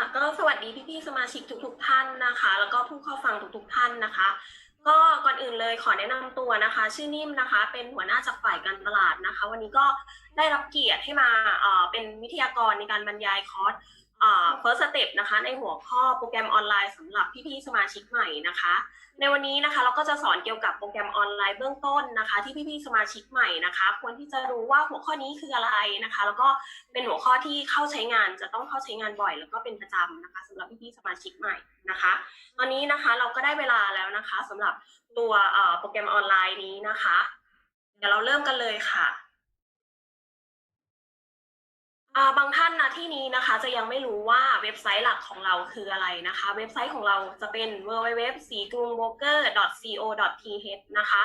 ค่ะก็สวัสดีพี่ๆสมาชิกทุกๆท่านนะคะ แล้วก็ผู้เข้าฟังทุกๆท่านนะคะ ก็ก่อนอื่นเลยขอแนะนำตัวนะคะ ชื่อนิ่มนะคะ เป็นหัวหน้าจากฝ่ายการตลาดนะคะ วันนี้ก็ได้รับเกียรติให้มาเป็นวิทยากรในการบรรยายคอร์ส เอ่อ first step นะคะในหัวข้อโปรแกรมออนไลน์สำหรับพี่ๆสมาชิกใหม่นะคะ ในวันนี้นะคะเราก็จะสอนเกี่ยวกับโปรแกรมออนไลน์เบื้องต้นนะคะ ที่พี่ๆสมาชิกใหม่นะคะ ควรที่จะรู้ว่าหัวข้อนี้คืออะไรนะคะ แล้วก็เป็นหัวข้อที่เข้าใช้งานจะต้องเข้าใช้งานบ่อย แล้วก็เป็นประจำนะคะสำหรับพี่ๆสมาชิกใหม่นะคะ ตอนนี้นะคะเราก็ได้เวลาแล้วนะคะสำหรับตัวโปรแกรมออนไลน์นี้นะคะ เดี๋ยวเราเริ่มกันเลยค่ะ บางท่านนะที่นี้นะคะจะยังไม่รู้ว่าเว็บไซต์หลักของเราคืออะไรนะคะ เว็บไซต์ของเราจะเป็น www สีกรุง broker co th นะคะ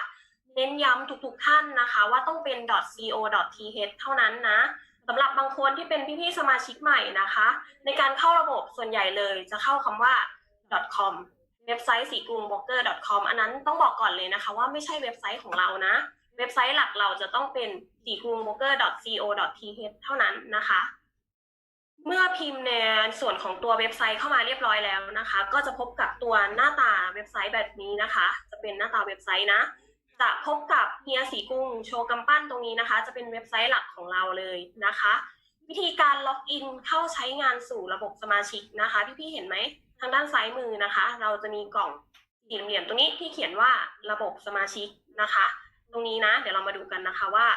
เน้นย้ำทุกๆท่านนะคะ ว่าต้องเป็น co th เท่านั้นนะสำหรับบางคนที่เป็นพี่ๆสมาชิกใหม่นะคะ ในการเข้าระบบส่วนใหญ่เลยจะเข้าคำว่า .com เว็บไซต์สีกรุง broker com อันนั้นต้องบอกก่อนเลยนะคะ ว่าไม่ใช่เว็บไซต์ของเรานะ เว็บไซต์หลักเราจะต้องเป็น สีกรุง broker co th เท่านั้นนะคะ เมื่อพิมพ์ในส่วนของตัวเว็บไซต์เข้ามาเรียบร้อยแล้วนะคะ ก็จะพบกับตัวหน้าตาเว็บไซต์แบบนี้นะคะ จะเป็นหน้าตาเว็บไซต์นะ จะพบกับเฮียสีกุ้งโชว์กำปั้นตรงนี้นะคะ จะเป็นเว็บไซต์หลักของเราเลยนะคะ วิธีการล็อกอินเข้าใช้งานสู่ระบบสมาชิกนะคะพี่ๆเห็นไหมทางด้านซ้ายมือนะคะ เราจะมีกล่องสี่เหลี่ยมตรงนี้ที่เขียนว่าระบบสมาชิกนะคะ ตรงนี้นะ เดี๋ยวเรามาดูกันนะคะว่า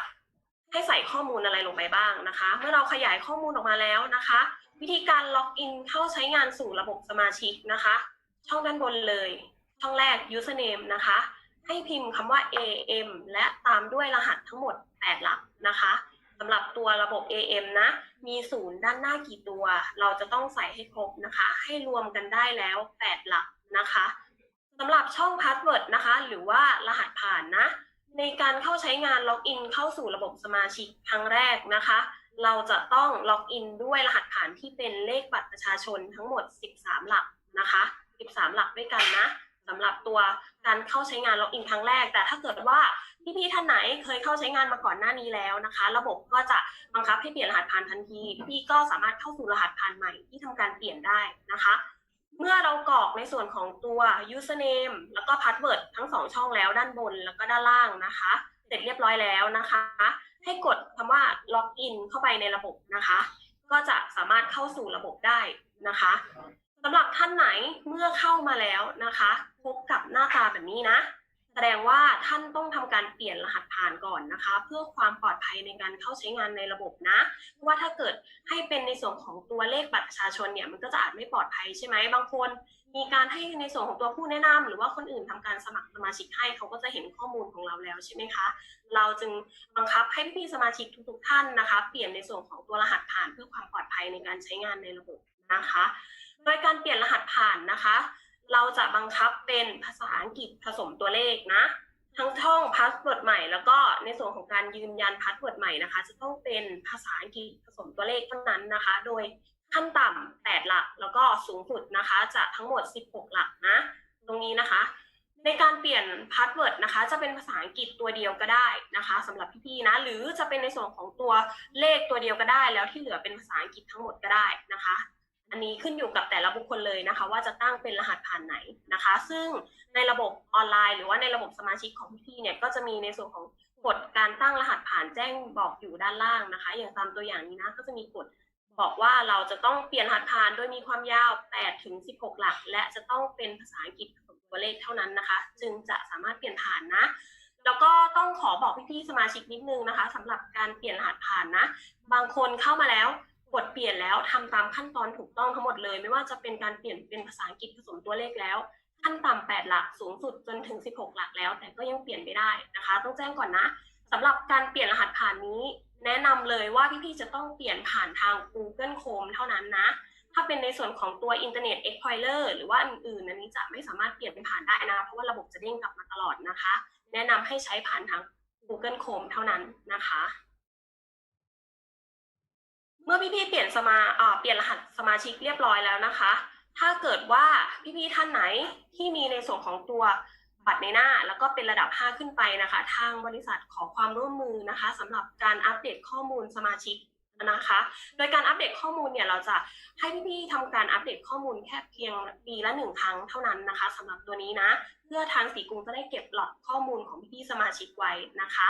ให้ใส่ข้อมูลอะไรลงไปบ้างนะคะ เมื่อเราขยายข้อมูลออกมาแล้วนะคะ วิธีการล็อกอินเข้าใช้งานสู่ระบบสมาชิกนะคะ ช่องด้านบนเลย ช่องแรก username นะคะ ให้พิมพ์คำว่า AM และตามด้วยรหัสทั้งหมด 8 หลักนะคะสำหรับตัวระบบ AM นะ มีศูนย์ด้านหน้ากี่ตัว เราจะต้องใส่ให้ครบนะคะ ให้รวมกันได้แล้ว 8 หลักนะคะสำหรับช่องพาสเวิร์ดนะคะ หรือว่ารหัสผ่านนะ ในการเข้าใช้งานล็อกอินเข้าสู่ระบบสมาชิกครั้งแรกนะคะ เราจะต้องล็อกอินด้วยรหัสผ่านที่เป็นเลขบัตรประชาชนทั้งหมด 13 หลักนะคะ 13 หลักด้วยกันนะสำหรับตัวการเข้าใช้งานล็อกอินครั้งแรก แต่ถ้าเกิดว่าพี่ๆท่านไหนเคยเข้าใช้งานมาก่อนหน้านี้แล้วนะคะ ระบบก็จะบังคับให้เปลี่ยนรหัสผ่านทันที พี่ก็สามารถเข้าสู่รหัสผ่านใหม่ที่ทำการเปลี่ยนได้นะคะ เมื่อเรากรอกในส่วนของตัว username แล้วก็ password ทั้งสองช่องแล้วด้านบนแล้วก็ด้านล่างนะคะ เสร็จเรียบร้อยแล้วนะคะ ให้กดคำว่า login เข้าไปในระบบนะคะ ก็จะสามารถเข้าสู่ระบบได้นะคะสำหรับท่านไหนเมื่อเข้ามาแล้วนะคะ พบกับหน้าตาแบบนี้นะ แสดงว่าท่านต้องทำการเปลี่ยนรหัสผ่านก่อนนะคะ เพื่อความปลอดภัยในการเข้าใช้งานในระบบนะเพราะว่าถ้าเกิดให้เป็นในส่วนของตัวเลขบัตรประชาชนเนี่ยมันก็จะอาจไม่ปลอดภัยใช่ไหมบางคน มีการให้ในส่วนของตัวผู้แนะนำหรือว่าคนอื่นทำการสมัครสมาชิกให้เขาก็จะเห็นข้อมูลของเราแล้วใช่ไหมคะเราจึงบังคับให้พี่สมาชิกทุก ๆ ท่านนะคะ เปลี่ยนในส่วนของตัวรหัสผ่านเพื่อความปลอดภัยในการใช้งานในระบบนะคะ โดยการเปลี่ยนรหัสผ่านนะคะ เราจะบังคับเป็นภาษาอังกฤษผสมตัวเลขนะ ทั้งท่องพาสเวิร์ดใหม่แล้วก็ในส่วนของการยืนยันพาสเวิร์ดใหม่นะคะ จะต้องเป็นภาษาอังกฤษผสมตัวเลขเท่านั้นนะคะ โดยขั้นต่ำ8หลัก แล้วก็สูงสุดนะคะ จะทั้งหมด 16 หลักนะ ตรงนี้นะคะ ในการเปลี่ยนพาสเวิร์ดนะคะ จะเป็นภาษาอังกฤษตัวเดียวก็ได้นะคะสำหรับพี่ๆนะ หรือจะเป็นในส่วนของตัวเลขตัวเดียวก็ได้ แล้วที่เหลือเป็นภาษาอังกฤษทั้งหมดก็ได้นะคะ อันนี้ขึ้นอยู่กับแต่ละบุคคลเลยนะคะ ว่าจะตั้งเป็นรหัสผ่านไหนนะคะ ซึ่งในระบบออนไลน์ หรือว่าในระบบสมาชิกของพี่เนี่ยก็จะมีในส่วนของกฎการตั้งรหัสผ่านแจ้งบอกอยู่ด้านล่างนะคะ อย่างตามตัวอย่างนี้นะก็จะมีกฎบอกว่าเราจะต้องเปลี่ยนรหัสผ่านโดยมีความยาว8ถึง16 หลัก และจะต้องเป็นภาษาอังกฤษผสมตัวเลขเท่านั้นนะคะ จึงจะสามารถเปลี่ยนผ่านนะ แล้วก็ต้องขอบอกพี่ๆสมาชิกนิดนึงนะคะสำหรับการเปลี่ยนรหัสผ่านนะ บางคนเข้ามาแล้ว กดเปลี่ยนแล้วทำตามขั้นตอนถูกต้องทั้งหมดเลย ไม่ว่าจะเป็นการเปลี่ยนเป็นภาษาอังกฤษผสมตัวเลขแล้ว ขั้นต่ำ8หลักสูงสุดจนถึง 16 หลักแล้ว แต่ก็ยังเปลี่ยนไม่ได้นะคะ ต้องแจ้งก่อนนะสำหรับการเปลี่ยนรหัสผ่านนี้ แนะนำเลยว่าพี่ๆจะต้องเปลี่ยนผ่านทาง Google Chrome เท่านั้นนะถ้าเป็นในส่วนของตัว Internet Explorer หรือว่าอื่นๆอันนี้จะไม่สามารถเปลี่ยนเป็นผ่านได้นะ เพราะว่าระบบจะเด้งกลับมาตลอดนะคะ แนะนำให้ใช้ผ่านทาง Google Chrome เท่านั้นนะคะ เมื่อพี่ๆเปลี่ยนสมาเปลี่ยนรหัสสมาชิกเรียบร้อยแล้วนะคะ ถ้าเกิดว่าพี่ๆท่านไหนที่มีในส่วนของตัวบัตรในหน้า แล้วก็เป็นระดับ 5 ขึ้นไปนะคะ ทางบริษัทขอความร่วมมือนะคะสำหรับการอัปเดตข้อมูลสมาชิกนะคะ โดยการอัปเดตข้อมูลเนี่ยเราจะให้พี่ๆทำการอัปเดตข้อมูลแค่เพียงปีละหนึ่งครั้งเท่านั้นนะคะสำหรับตัวนี้นะ เพื่อทางสีกรุงจะได้เก็บหลอดข้อมูลของพี่ๆสมาชิกไว้นะคะ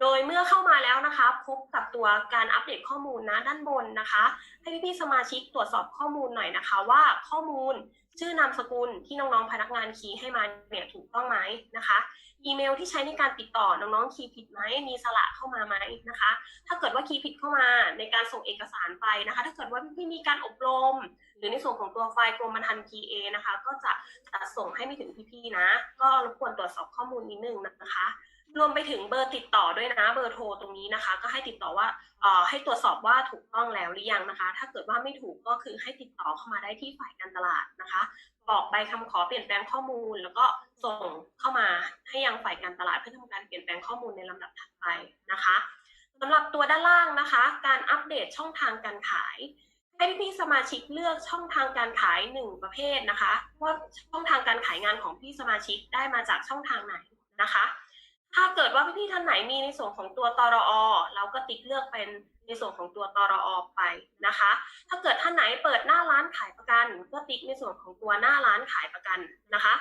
โดยเมื่อเข้ามาแล้วนะคะ พบกับตัวการอัปเดตข้อมูลนะด้านบนนะคะ ให้พี่ๆสมาชิกตรวจสอบข้อมูลหน่อยนะคะ ว่าข้อมูลชื่อนามสกุลที่น้องๆพนักงานคีย์ให้มาเนี่ยถูกต้องไหมนะคะ อีเมลที่ใช้ในการติดต่อน้องๆคีย์ผิดไหมมีสระเข้ามาไหมนะคะ ถ้าเกิดว่าคีย์ผิดเข้ามาในการส่งเอกสารไปนะคะ ถ้าเกิดว่าพี่ๆมีการอบรม หรือในส่วนของตัวไฟล์กรมธรรม์คีย์เอนะคะ ก็จะจัดส่งให้ไม่ถึงพี่ๆนะ ก็รบกวนตรวจสอบข้อมูลนิดนึงนะคะ รวมไปถึงเบอร์ติดต่อด้วยนะ เบอร์โทรตรงนี้นะคะ ก็ให้ติดต่อว่าเอ่อให้ตรวจสอบว่าถูกต้องแล้วหรือยังนะคะ ถ้าเกิดว่าไม่ถูกก็คือให้ติดต่อเข้ามาได้ที่ฝ่ายการตลาดนะคะบอกใบคำขอเปลี่ยนแปลงข้อมูล แล้วก็ส่งเข้ามาให้ยังฝ่ายการตลาดเพื่อทำการเปลี่ยนแปลงข้อมูลในลำดับถัดไปนะคะสำหรับตัวด้านล่างนะคะ การอัปเดตช่องทางการขายให้พี่สมาชิกเลือกช่องทางการขายหนึ่งประเภทนะคะว่าช่องทางการขายงานของพี่สมาชิกได้มาจากช่องทางไหนนะคะ ถ้าเกิดว่าพี่ๆท่านไหนมีในส่วนของตัวตรอเราก็ติ๊กเลือกเป็นในส่วนของตัวตรอไปนะคะ ถ้าเกิดท่านไหนเปิดหน้าร้านขายประกัน ก็ติ๊กในส่วนของตัวหน้าร้านขายประกันนะคะ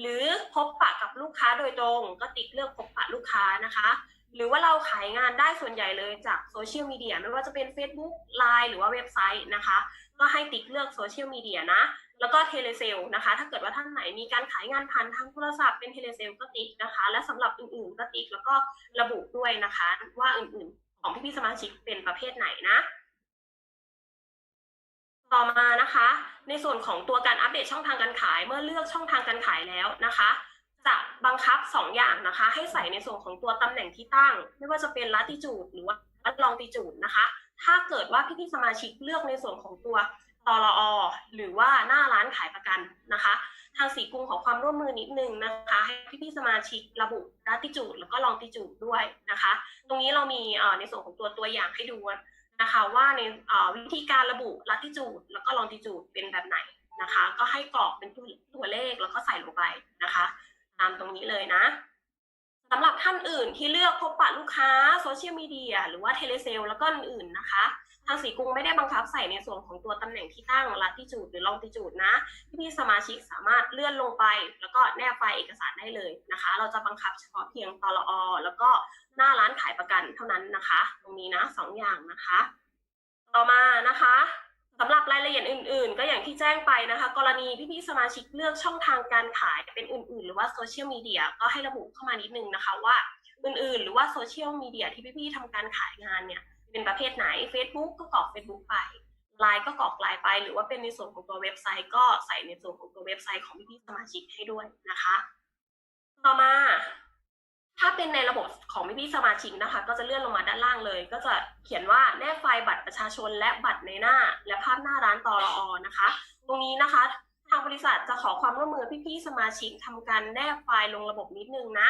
หรือพบปะกับลูกค้าโดยตรง ก็ติ๊กเลือกพบปะลูกค้านะคะ หรือว่าเราขายงานได้ส่วนใหญ่เลยจากโซเชียลมีเดียไม่ว่าจะเป็น Facebook Line หรือว่าเว็บไซต์นะคะ ก็ให้ติ๊กเลือกโซเชียลมีเดียนะ แล้วก็เทเลเซลนะคะ ถ้าเกิดว่าท่านไหนมีการขายงานผ่านทางโทรศัพท์เป็นเทเลเซลก็ติ๊กนะคะ และสำหรับอื่นๆก็ติ๊กแล้วก็ระบุด้วยนะคะ ว่าอื่นๆ ของพี่ๆสมาชิกเป็นประเภทไหนนะ ต่อมานะคะ ในส่วนของตัวการอัปเดตช่องทางการขายเมื่อเลือกช่องทางการขายแล้วนะคะจะบังคับ 2 อย่างนะคะ ให้ใส่ในส่วนของตัวตำแหน่งที่ตั้ง ไม่ว่าจะเป็นลัติจูดหรือว่าลองติจูดนะคะ ถ้าเกิดว่าพี่ๆสมาชิกเลือกในส่วนของตัวตรอหรือว่าหน้าร้านขายประกันนะคะ ทางสีกรุงขอความร่วมมือนิดนึงนะคะ ให้พี่ๆสมาชิกระบุลัติจูดแล้วก็ลองติจูดด้วยนะคะ ตรงนี้เรามีในส่วนของตัวตัวอย่างให้ดูนะคะ ว่าในวิธีการระบุลัติจูดแล้วก็ลองติจูดเป็นแบบไหนนะคะ ก็ให้กรอกเป็นตัวเลขแล้วก็ใส่ลงไปนะคะ ตามตรงนี้เลยนะ สำหรับท่านอื่นที่เลือกพบปะลูกค้าโซเชียลมีเดียหรือว่าเทเลเซลแล้วก็อื่นๆนะคะ ทางสีกรุงไม่ได้บังคับใส่ในส่วนของตัวตำแหน่งที่ตั้งลัติจูดหรือลองติจูดนะ พี่ๆสมาชิกสามารถเลื่อนลงไป แล้วก็แนบไฟล์เอกสารได้เลยนะคะ เราจะบังคับเฉพาะเพียงตลอแล้วก็หน้าร้านขายประกันเท่านั้นนะคะ ตรงนี้นะสองอย่างนะคะ ต่อมานะคะ สำหรับรายละเอียดอื่น ๆ ก็อย่างที่แจ้งไปนะคะ กรณีพี่ๆสมาชิกเลือกช่องทางการขายเป็นอื่น ๆ หรือว่าโซเชียลมีเดียก็ให้ระบุเข้ามานิดนึงนะคะว่าอื่น ๆ หรือว่าโซเชียลมีเดียที่พี่ๆทำการขายงานเนี่ยเป็นประเภทไหน Facebook ก็กรอก Facebook ไป Line ก็กรอก Line ไป หรือว่าเป็นในส่วนของตัวเว็บไซต์ก็ใส่ในส่วนของตัวเว็บไซต์ของพี่ๆสมาชิกให้ด้วยนะคะ ต่อมา ถ้าเป็นในระบบของพี่ๆสมาชิกนะคะ ก็จะเลื่อนลงมาด้านล่างเลย ก็จะเขียนว่าแนบไฟล์บัตรประชาชน และบัตรในหน้า และภาพหน้าร้านตอรอนะคะ ตรงนี้นะคะ ทางบริษัทจะขอความร่วมมือพี่ๆสมาชิกทำการแนบไฟล์ลงระบบนิดนึงนะ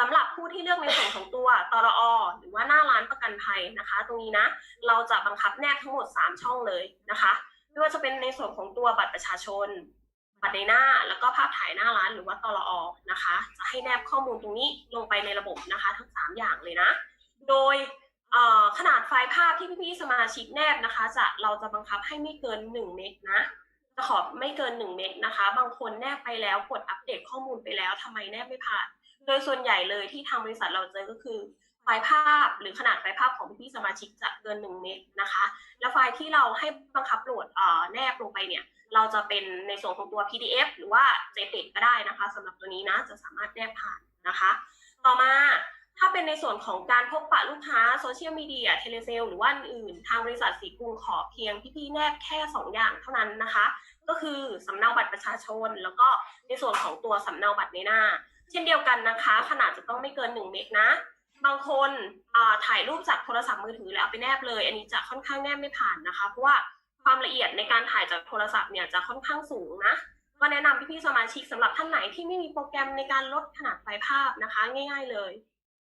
สำหรับผู้ที่เลือกในส่วนของตัวตรอหรือว่าหน้าร้านประกันภัยนะคะ ตรงนี้นะ เราจะบังคับแนบทั้งหมด 3 ช่องเลยนะคะไม่ว่าจะเป็นในส่วนของตัวบัตรประชาชน บัตรในหน้าแล้วก็ภาพถ่ายหน้าร้านหรือว่าตรอนะคะ จะให้แนบข้อมูลตรงนี้ลงไปในระบบนะคะ ทั้ง 3 อย่างเลยนะ โดยขนาดไฟล์ภาพที่พี่ๆสมาชิกแนบนะคะ จะเราจะบังคับให้ไม่เกิน 1 เมกนะจะขอไม่เกิน 1 เมกนะคะ บางคนแนบไปแล้วกดอัปเดตข้อมูลไปแล้วทำไมแนบไม่ผ่าน โดยส่วนใหญ่เลยที่ทางบริษัทเราเจอก็คือ ไฟล์ภาพหรือขนาดไฟล์ภาพของพี่สมาชิกจะเกิน 1 เมกนะคะ แล้วไฟล์ที่เราให้บังคับโหลดเอ่อแนบลงไปเนี่ย เราจะเป็นในส่วนของตัว PDF หรือว่า JPEG ก็ได้นะคะสำหรับตัวนี้นะจะสามารถแนบผ่านนะคะ ต่อมาถ้าเป็นในส่วนของการพบปะลูกค้าโซเชียลมีเดียเทเลเซลหรือว่าอื่น ทางบริษัทสีกรุงขอเพียงพี่ๆแนบแค่ 2 อย่างเท่านั้นนะคะ ก็คือสำเนาบัตรประชาชน แล้วก็ในส่วนของตัวสำเนาบัตรในหน้า เช่นเดียวกันนะคะ ขนาดจะต้องไม่เกิน 1 เมกนะ บางคนถ่ายรูปจากโทรศัพท์มือถือแล้วเอาไปแนบเลย อันนี้จะค่อนข้างแนบไม่ผ่านนะคะ เพราะว่าความละเอียดในการถ่ายจากโทรศัพท์เนี่ยจะค่อนข้างสูงนะก็แนะนำพี่ๆสมาชิกสำหรับท่านไหนที่ไม่มีโปรแกรมในการลดขนาดไฟล์ภาพนะคะ ง่าย ๆ เลย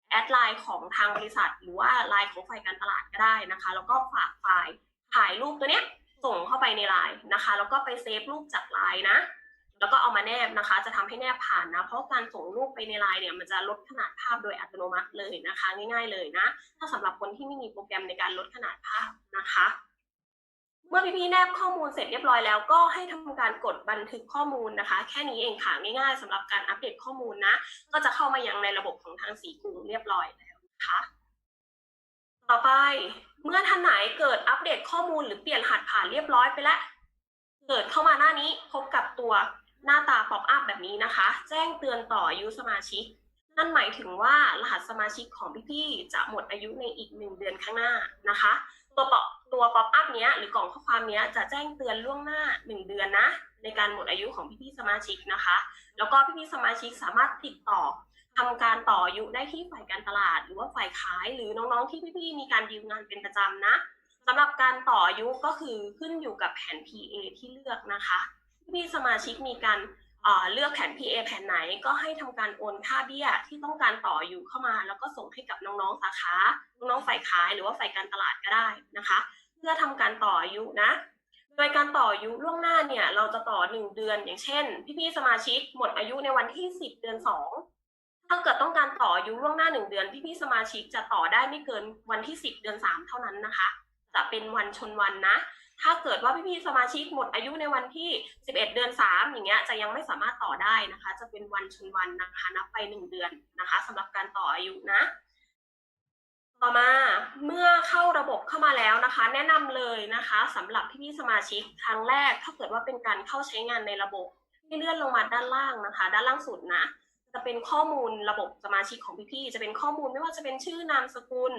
แอดไลน์ของทางบริษัท หรือว่าไลน์ของฝ่ายการตลาดก็ได้นะคะ แล้วก็ฝากไฟล์ถ่ายรูปตัวเนี้ยส่งเข้าไปในไลน์นะคะ แล้วก็ไปเซฟรูปจากไลน์นะ แล้วก็เอามาแนบนะคะ จะทำให้แนบผ่านนะ เพราะการส่งรูปไปในไลน์เนี่ยมันจะลดขนาดภาพโดยอัตโนมัติเลยนะคะ ง่ายๆเลยนะ ถ้าสำหรับคนที่ไม่มีโปรแกรมในการลดขนาดภาพนะคะ เมื่อพี่ๆแนบข้อมูลเสร็จเรียบร้อยแล้วก็ให้ทำการกดบันทึกข้อมูลนะคะ แค่นี้เองค่ะง่ายๆสำหรับการอัปเดตข้อมูลนะ ก็จะเข้ามายังในระบบของทางสีกรุงเรียบร้อยแล้วนะคะต่อไปเมื่อท่านไหนเกิดอัปเดตข้อมูลหรือเปลี่ยนรหัสผ่านเรียบร้อยไปแล้วเกิดเข้ามาหน้านี้พบกับตัว หน้าตาป๊อปอัพแบบนี้นะคะ แจ้งเตือนต่ออายุสมาชิก นั่นหมายถึงว่ารหัสสมาชิกของพี่ๆจะหมดอายุในอีกหนึ่งเดือนข้างหน้านะคะ ตัวป๊อปตัวป๊อปอัพเนี้ยหรือกล่องข้อความเนี้ยจะแจ้งเตือนล่วงหน้าหนึ่งเดือนนะ ในการหมดอายุของพี่ๆสมาชิกนะคะ แล้วก็พี่ๆสมาชิกสามารถติดต่อทำการต่ออายุได้ที่ฝ่ายการตลาด หรือว่าฝ่ายขายหรือน้องๆที่พี่ๆมีการดีลงานเป็นประจำนะสำหรับการต่ออายุก็คือขึ้นอยู่กับแผน PA ที่เลือกนะคะ พี่สมาชิกมีการเลือกแผน PA แผนไหนก็ให้ทำการโอนค่าเบี้ยที่ต้องการต่ออายุเข้ามา แล้วก็ส่งให้กับน้องๆสาขาน้องๆฝ่ายขายหรือว่าฝ่ายการตลาดก็ได้นะคะ เพื่อทำการต่ออายุนะโดยการต่ออายุล่วงหน้าเนี่ยเราจะต่อ 1 เดือนอย่างเช่น พี่ๆสมาชิกหมดอายุในวันที่ 10 เดือน 2 ถ้าเกิดต้องการต่ออายุล่วงหน้า 1 เดือน พี่ๆสมาชิกจะต่อได้ไม่เกินวันที่ 10 เดือน 3 เท่านั้นนะคะ จะเป็นวันชนวันนะ ถ้าเกิดว่าพี่ๆสมาชิกหมดอายุในวันที่ 11 เดือน 3 อย่างเงี้ยจะยังไม่สามารถต่อได้นะคะ จะเป็นวันชนวันนะคะนับไป 1 เดือนนะคะสำหรับการต่ออายุนะ ต่อมาเมื่อเข้าระบบเข้ามาแล้วนะคะ แนะนำเลยนะคะสำหรับพี่ๆสมาชิกครั้งแรก ถ้าเกิดว่าเป็นการเข้าใช้งานในระบบให้เลื่อนลงมาด้านล่างนะคะ ด้านล่างสุดนะ จะเป็นข้อมูลระบบสมาชิกของพี่ๆ จะเป็นข้อมูลไม่ว่าจะเป็นชื่อนามสกุล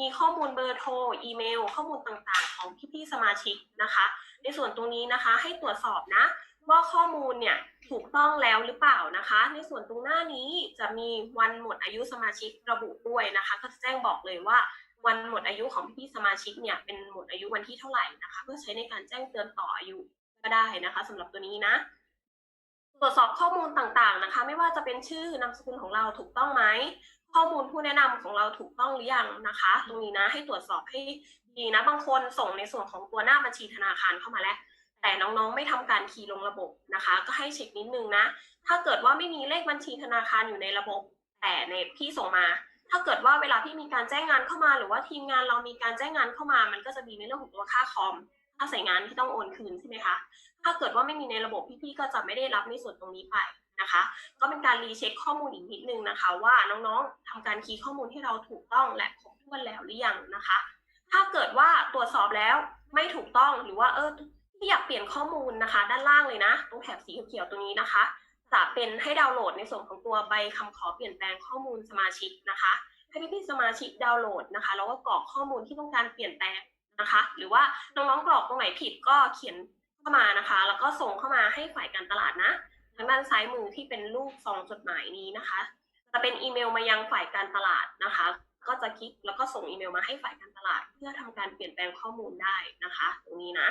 มีข้อมูลเบอร์โทร อีเมล ข้อมูลต่างๆ ของพี่ๆ สมาชิกนะคะ ในส่วนตรงนี้นะคะให้ตรวจสอบนะ ว่าข้อมูลเนี่ยถูกต้องแล้วหรือเปล่านะคะ ในส่วนตรงหน้านี้จะมีวันหมดอายุสมาชิกระบุด้วยนะคะ ก็จะแจ้งบอกเลยว่าวันหมดอายุของพี่ๆสมาชิกเนี่ยเป็นหมดอายุวันที่เท่าไหร่นะคะ เพื่อใช้ในการแจ้งเตือนต่ออายุก็ได้นะคะสำหรับตัวนี้นะ ตรวจสอบข้อมูลต่างๆนะคะ ไม่ว่าจะเป็นชื่อนามสกุลของเราถูกต้องไหมข้อมูลผู้แนะนำของเราถูกต้องหรือยังนะคะ ตรงนี้นะให้ตรวจสอบให้ดีนะบางคนส่งในส่วนของตัวหน้าบัญชีธนาคารเข้ามาแล้ว แต่น้องๆไม่ทำการคีย์ลงระบบนะคะ ก็ให้เช็คนิดนึงนะ ถ้าเกิดว่าไม่มีเลขบัญชีธนาคารอยู่ในระบบ แต่ในพี่ส่งมา ถ้าเกิดว่าเวลาพี่มีการแจ้งงานเข้ามา หรือว่าทีมงานเรามีการแจ้งงานเข้ามา มันก็จะมีในเรื่องของตัวค่าคอม ค่าใส่งานที่ต้องโอนคืนใช่ไหมคะ ถ้าเกิดว่าไม่มีในระบบพี่ๆก็จะไม่ได้รับในส่วนตรงนี้ไปนะคะ ก็เป็นการรีเช็คข้อมูลอีกนิดนึงนะคะ ว่าน้องๆทำการคีย์ข้อมูลที่เราถูกต้องและครบถ้วนแล้วหรือยังนะคะ ถ้าเกิดว่าตรวจสอบแล้วไม่ถูกต้องหรือว่าเออที่อยากเปลี่ยนข้อมูลนะคะ ด้านล่างเลยนะตรงแถบสีเขียวๆตรงนี้นะคะ จะเป็นให้ดาวน์โหลดในส่วนของตัวใบคำขอเปลี่ยนแปลงข้อมูลสมาชิกนะคะให้พี่ๆสมาชิกดาวน์โหลดนะคะแล้วก็กรอกข้อมูลที่ต้องการเปลี่ยนแปลง นะคะ หรือว่าน้องๆกรอกตรงไหนผิดก็เขียนเข้ามานะคะ แล้วก็ส่งเข้ามาให้ฝ่ายการตลาดนะ ทางด้านซ้ายมือที่เป็นรูปซองจดหมายนี้นะคะ จะเป็นอีเมลมายังฝ่ายการตลาดนะคะ ก็จะคลิกแล้วก็ส่งอีเมลมาให้ฝ่ายการตลาด เพื่อทำการเปลี่ยนแปลงข้อมูลได้นะคะ ตรงนี้นะ